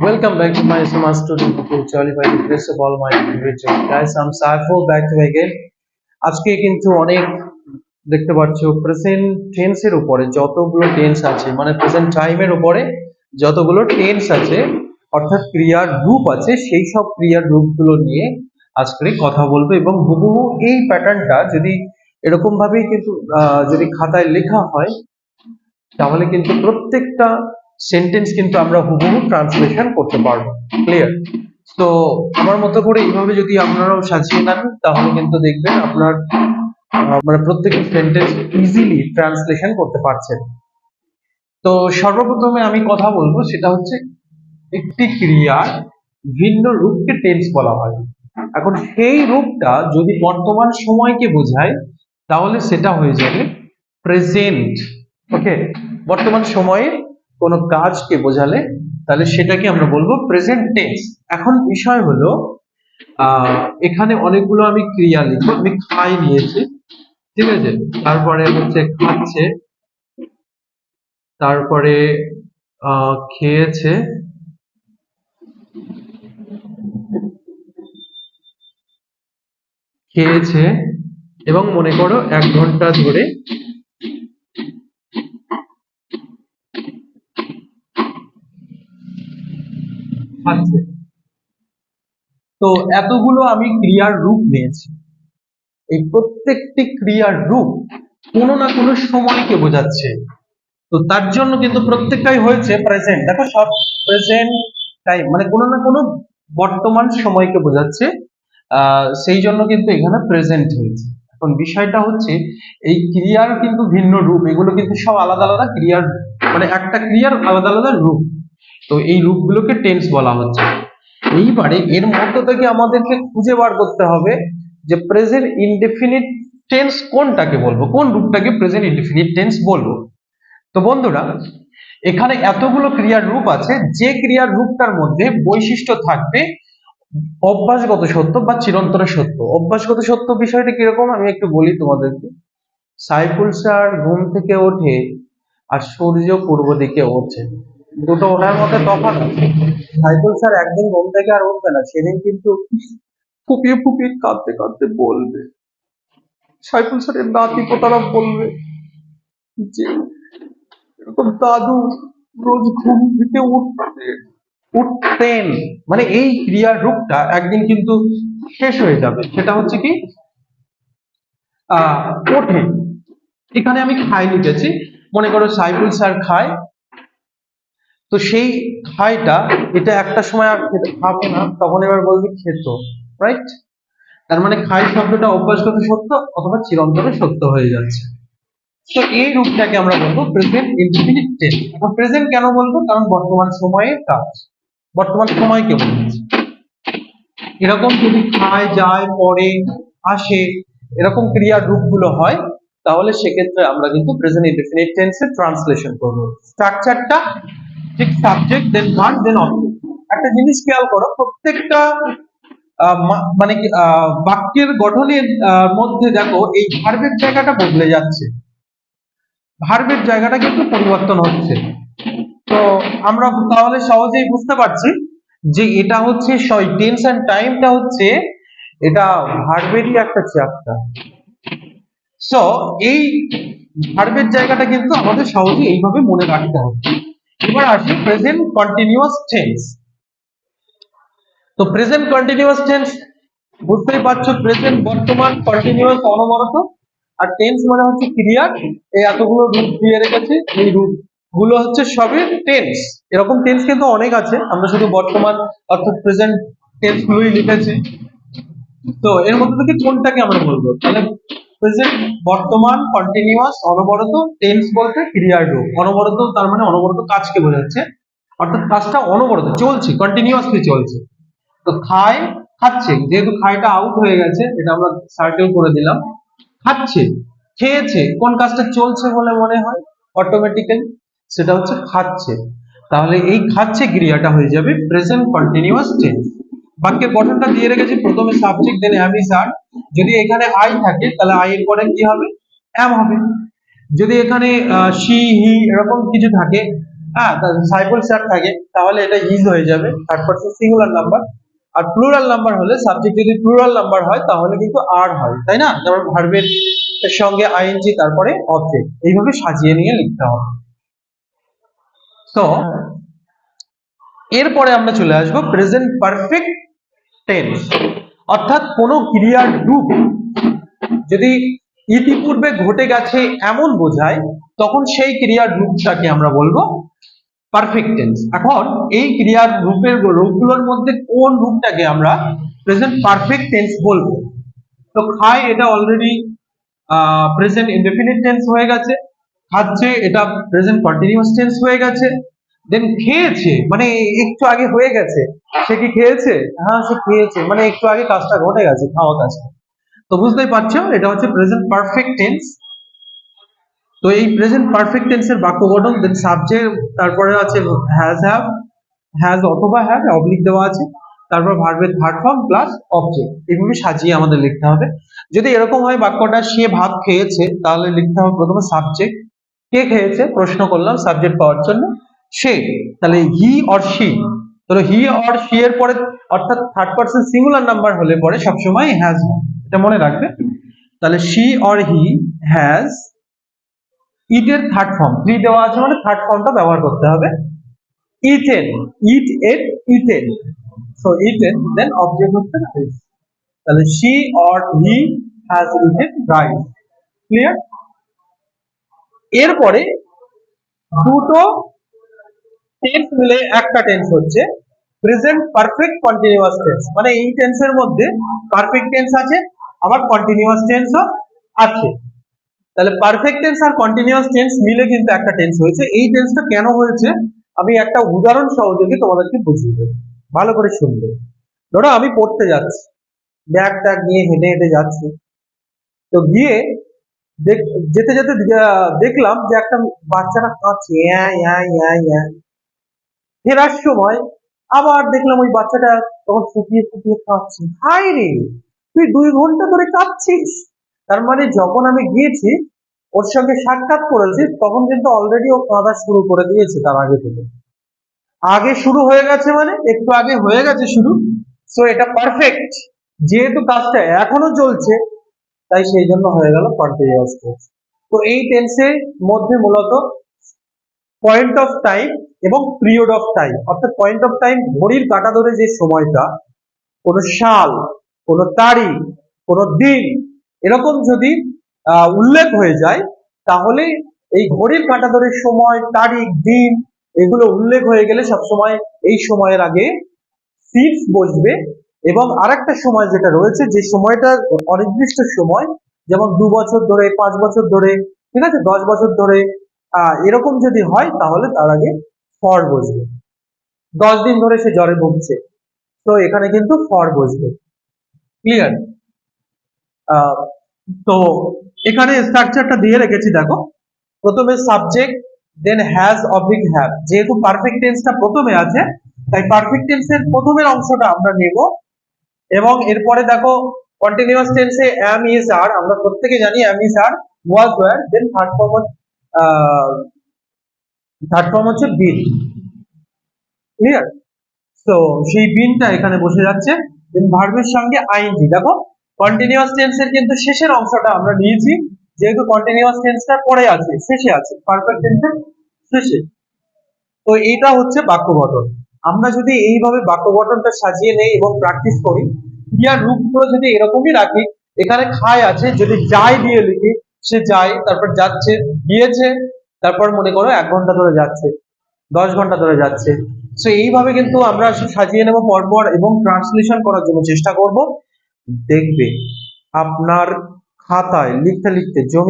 Welcome back to my smart student book Jolly by the grace of Almighty Richard. Guys, I'm Saiful back to again. আজকে কিন্তু অনেক দেখতে পাচ্ছ present টেন্সের উপরে যতগুলো টেন্স আছে মানে প্রেজেন্ট টাইমের উপরে যতগুলো টেন্স আছে অর্থাৎ ক্রিয়ার রূপ আছে সেই সব ক্রিয়ার রূপগুলো নিয়ে আজকে কথা বলব এবং হুবহু এই প্যাটার্নটা যদি এরকম ভাবেই কিন্তু যদি খাতায় লেখা হয় তাহলে কিন্তু প্রত্যেকটা সেন্টেন্স কিন্তু আমরা হুবহু ট্রান্সলেশন করতে পারব ক্লিয়ার তো আমার মতো করে এইভাবে যদি আপনারাও সাজিয়ে নেন, তাহলে কিন্তু দেখবেন আপনার মানে প্রত্যেকটা সেন্টেন্স ইজিলি ট্রান্সলেশন করতে পারছেন। তো সর্বপ্রথমে আমি কথা বলব, সেটা হচ্ছে একটি ক্রিয়ার ভিন্ন রূপকে টেন্স বলা হয়। এখন সেই রূপটা যদি বর্তমান সময়কে বোঝায়, তাহলে সেটা হয়ে যাবে প্রেজেন্ট ওকে বর্তমান সময়ে কোনো কাজকে বোঝালে তাহলে সেটাকে আমরা বলব প্রেজেন্ট টেন্স এখন বিষয় হলো এখানে অনেকগুলো আমি ক্রিয়া লিখব, আমি খাই নিয়েছি, ঠিক আছে? তারপরে হচ্ছে খাচ্ছে, তারপরে খেয়েছে খেয়েছে, এবং মনে করো এক ঘণ্টা ধরে খাচ্ছে। তো এতগুলো আমি ক্রিয়ার রূপ নিয়েছি। এই প্রত্যেকটি ক্রিয়ার রূপ কোনো না কোনো সময়কে বোঝাচ্ছে। তো তার জন্য কিন্তু প্রত্যেকটাই হয়েছে প্রেজেন্ট দেখো সব প্রেজেন্ট টাইম মানে কোনো না কোনো বর্তমান সময়কে বোঝাচ্ছে। সেই জন্য কিন্তু এখানে প্রেজেন্ট হয়েছে। এখন বিষয়টা হচ্ছে, এই ক্রিয়ার কিন্তু ভিন্ন রূপ। এগুলো কিন্তু সব আলাদা আলাদা ক্রিয়ার মানে একটা ক্রিয়ার আলাদা আলাদা রূপ। তো এই রূপগুলোকে টেন্স বলা হচ্ছে। এইবারে এর মধ্য থেকে আমাদেরকে খুঁজে বার করতে হবে যে প্রেজেন্ট ইনডেফিনিট টেন্স কোনটাকে বলব, কোন রূপটাকে প্রেজেন্ট ইনডেফিনিট টেন্স বলব। তো বন্ধুরা, এখানে এতগুলো ক্রিয়ার রূপ আছে, যে ক্রিয়ার রূপটার মধ্যে বৈশিষ্ট্য থাকবে অভ্যাসগত সত্য বা চিরন্তন সত্য। অভ্যাসগত সত্য বিষয়টা কীরকম? আমি একটু বলি তোমাদেরকে। সাইফুল স্যার ঘুম থেকে ওঠে আর সূর্য পূর্ব দিকে ওঠে। দুটো ওঠার মধ্যে তফাৎ। সাইফুল স্যার একদিন ঘুম থেকে আর উঠবে না, সেদিন কিন্তু ফুপিয়ে ফুপিয়ে কাঁদতে কাঁদতে বলবে। সাইফুল স্যারের নাতি পোতারা বলবে যে, এরকম দাদু রোজ ঘুম থেকে উঠতে, উঠতেন। মানে এই ক্রিয়ার রূপটা একদিন কিন্তু শেষ হয়ে যাবে। সেটা হচ্ছে কি? আহ, ওঠে। এখানে আমি খাই লিখেছি। মনে করো সাইফুল স্যার খায় তো সেই খাইটা, এটা একটা সময় আর খেতে খাবে না, তখন এবার বলবে খেত রাইট তার মানে খাই শব্দটা অভ্যাসগত সত্য অথবা চিরন্তরে সত্য হয়ে যাচ্ছে। তো এই রূপটাকে আমরা বলব প্রেজেন্ট ইনফিনিট টেন্স এখন প্রেজেন্ট কেন বলব? কারণ বর্তমান সময়ের কাজ। বর্তমান সময়কে বোঝাচ্ছে এরকম যদি খায়, যায়, পড়ে, আসে, এরকম ক্রিয়ার রূপগুলো হয়, তাহলে সেক্ষেত্রে আমরা কিন্তু প্রেজেন্ট ইনডিফিনিট টেন্সে ট্রান্সলেশন করব। স্ট্রাকচারটা ঠিক subject then verb then object একটা জিনিস খেয়াল করো, প্রত্যেকটা মানে বাক্যের গঠনের মধ্যে দেখো এই ভার্বের জায়গাটা বদলে যাচ্ছে। ভার্বের জায়গাটা কিন্তু পরিবর্তন হচ্ছে। তো আমরা তাহলে সহজেই বুঝতে পারছি যে এটা হচ্ছে টেন্স এন্ড টাইমটা হচ্ছে এটা ভার্বেরই একটা চ্যাপ্টার সো এই ভার্বের জায়গাটা কিন্তু আমাদের সহজে এইভাবে মনে রাখতে হবে। এবার আসি প্রেজেন্ট কন্টিনিউয়াস টেন্স তো প্রেজেন্ট কন্টিনিউয়াস টেন্স বুঝতেই পারছ প্রেজেন্ট বর্তমান কন্টিনিউয়াস অনবরত। আর টেন্স মানে হচ্ছে ক্রিয়া। এই এতগুলো রূপ দিয়ে রেখেছে। এই রূপগুলো হচ্ছে সবই টেন্স এরকম টেন্স কিন্তু অনেক আছে। আমরা শুধু বর্তমান অর্থাৎ প্রেজেন্ট টেন্স গুলোই লিখেছি। তো এর মধ্যে থেকে কোনটাকে আমরা বলব? তাহলে প্রেজেন্ট বর্তমান কন্টিনিউয়াস অনবরত টেন্স বলতে ক্রিয়ার রূপ। অনবরত তার মানে অনবরত কাজকে বোঝাচ্ছে। অর্থাৎ কাজটা অনবরত, চলছে কন্টিনিউয়াসলি চলছে। তো খায়, খাচ্ছে। যেহেতু খায়টা আউট হয়ে গেছে, এটা আমরা সার্কেল করে দিলাম। খাচ্ছে, খেয়েছে, কোন কাজটা চলছে বলে মনে হয়? অটোমেটিক্যালি সেটা হচ্ছে খাচ্ছে। তাহলে এই খাচ্ছে ক্রিয়াটা হয়ে যাবে প্রেজেন্ট কন্টিনিউয়াস টেন্স বাক্যের গঠনটা দিয়ে রেখেছি। প্রথমে সাবজেক্ট দেন অ্যাম ইজ আর যদি এখানে আই থাকে তাহলে আই এর পরে কি হবে? অ্যাম হবে। যদি এখানে সি হি এরকম কিছু থাকে হ্যাঁ সাইফুল স্যার থাকে তাহলে এটা ইজ হয়ে যাবে। থার্ড পার্সন সিঙ্গুলার নাম্বার আর প্লুরাল নাম্বার হলে সাবজেক্ট যদি প্লুরাল নাম্বার হয় তাহলে কিন্তু আর হয়। তাই না? যেমন ভার্বের সঙ্গে আইএনজি তারপরে অবজেক্ট এইভাবে সাজিয়ে নিয়ে লিখতে হবে। তো এরপরে আমরা চলে আসব। প্রেজেন্ট পারফেক্ট টেন্স অর্থাৎ কোনো ক্রিয়ার রূপ যদি ইতিপূর্বে ঘটে গেছে এমন বোঝায়, তখন সেই ক্রিয়ার রূপটাকে আমরা বলব পারফেক্ট টেন্স এখন এই ক্রিয়ার রূপের রূপগুলোর মধ্যে কোন রূপটাকে আমরা প্রেজেন্ট পারফেক্ট টেন্স বলব? তো খায় এটা অলরেডি প্রেজেন্ট ইনডেফিনিট টেন্স হয়ে গেছে, খাচ্ছে এটা প্রেজেন্ট কন্টিনিউয়াস টেন্স হয়ে গেছে দেন খেয়েছে মানে একটু আগে হয়ে গেছে। সে কি খেয়েছে? হ্যাঁ সে খেয়েছে। মানে একটু আগে কাজটা ঘটে গেছে, খাওয়া কাজটা। তো বুঝতেই পারছ, এটা হচ্ছে প্রেজেন্ট পারফেক্ট টেন্স তো এই প্রেজেন্ট পারফেক্ট টেন্সের বাক্য গঠন দেন সাবজেক্ট তারপরে আছে হ্যাজ হ্যাভ হ্যাজ অথবা হ্যাভ অবলিক দেওয়া আছে। তারপর ভার্বের থার্ড ফর্ম প্লাস অবজেক্ট এইভাবে সাজিয়ে আমাদের লিখতে হবে। যদি এরকম হয় বাক্যটা, সে ভাত খেয়েছে, তাহলে লিখতে হবে প্রথমে সাবজেক্ট কে খেয়েছে? প্রশ্ন করলাম সাবজেক্ট পাওয়ার জন্য। সে, তাহলে হি অর শি তাহলে হি অর শি এর পরে অর্থাৎ থার্ড পার্সন সিঙ্গুলার নাম্বার হলে পরে সবসময় হ্যাজ এটা মনে রাখবে। তাহলে she or he has eat এর থার্ড ফর্ম থ্রি দেওয়া আছে মানে থার্ড ফর্মটা ব্যবহার করতে হবে। Eaten eat ate eaten so eaten then object হচ্ছে রাইস তাহলে she or he has eaten rice clear এরপরে দুটো টেন্স মিলে একটা টেন্স হচ্ছে। প্রেজেন্ট পারফেক্ট কন্টিনিউয়াস টেন্স মানে এই টেন্সের মধ্যে পারফেক্ট টেন্স আছে, আবার কন্টিনিউয়াস টেন্সও আছে। তাহলে পারফেক্ট টেন্স আর কন্টিনিউয়াস টেন্স মিলে কিন্তু একটা টেন্স হয়েছে। এই টেন্সটা কেন হয়েছে? আমি একটা উদাহরণ সহযোগে তোমাদেরকে বুঝিয়ে দেবো। ভালো করে শুনবে। ধরো আমি পড়তে যাচ্ছি। ব্যাগ ট্যাগ নিয়ে হেঁটে হেঁটে যাচ্ছি। তো গিয়ে যেতে যেতে দেখলাম যে একটা বাচ্চারা ইয়া ফেরার সময় আবার দেখলাম ওই বাচ্চাটা তখন ফুটিয়ে ফুটিয়ে কাঁদছে হাই রে, তুই দুই ঘণ্টা ধরে কাঁদছিস তার মানে যখন আমি গিয়েছি, ওর সঙ্গে সাক্ষাৎ করেছি, তখন কিন্তু অলরেডি ও কাঁদা শুরু করে দিয়েছে তার আগে থেকে। আগে শুরু হয়ে গেছে মানে একটু আগে হয়ে গেছে শুরু। সো এটা পারফেক্ট যেহেতু কাজটা এখনও চলছে, তাই সেই জন্য হয়ে গেল কন্টিনিউয়াস তো এই টেন্সের মধ্যে মূলত পয়েন্ট অফ টাইম এবং পিরিয়ড অফ টাইম অর্থাৎ পয়েন্ট অফ টাইম ঘড়ির কাঁটা ধরে যে সময়টা, কোনো সাল, কোনো তারিখ, কোনো দিন, এরকম যদি উল্লেখ হয়ে যায়, তাহলে এই ঘড়ির কাঁটা ধরে সময়, তারিখ, দিন, এগুলো উল্লেখ হয়ে গেলে সবসময় এই সময়ের আগে সিক্স বসবে এবং আরেকটা সময় যেটা রয়েছে, যে সময়টা অনির্দিষ্ট সময়, যেমন দু বছর ধরে, পাঁচ বছর ধরে, ঠিক আছে? দশ বছর ধরে এরকম যদি হয়, তাহলে তার আগে ফর বসবে। দশ দিন ধরে সে জ্বরে ভুগছে। তো এখানে কিন্তু ফর বসবে। ক্লিয়ার তো এখানে স্ট্রাকচারটা দিয়ে রেখেছি, দেখো। প্রথমে subject then has oblique have যেহেতু পারফেক্ট টেন্সটা প্রথমে আছে, তাই পারফেক্ট টেন্সের প্রথমের অংশটা আমরা নেব। এবং এরপরে দেখো কন্টিনিউয়াস টেন্সে অ্যাম ইজ আর আমরা প্রত্যেকে জানি am is are was were then third form third form হচ্ছে বিন ক্লিয়ার তো সেই বিনটা এখানে বসে যাচ্ছে। দেন ভার্বের সঙ্গে আইএনজি দেখো কন্টিনিউয়াস টেন্সের কিন্তু শেষের অংশটা আমরা নিয়েছি। যেহেতু কন্টিনিউয়াস টেন্সটা পরে আছে, শেষে আছে পারফেক্ট টেন্সের শেষে। তো এইটা হচ্ছে বাক্য গঠন। আমরা যদি এইভাবে বাক্য গঠনটা সাজিয়ে নেই এবং প্র্যাকটিস করি, ক্রিয়ার রূপগুলো যদি এরকমই রাখি, এখানে খায় আছে, যদি যাই দিয়ে লিখি, সে যায়, তারপর যাচ্ছে, গিয়েছে তারপর মনে করো এক ঘণ্টা ধরে যাচ্ছে, দশ ঘণ্টা ধরে যাচ্ছে। সো এইভাবে কিন্তু আমরা সাজিয়ে নেব পরপর এবং ট্রান্সলেশন করার জন্য চেষ্টা করব। দেখবে আপনার খাতায় লিখতে লিখতে জমি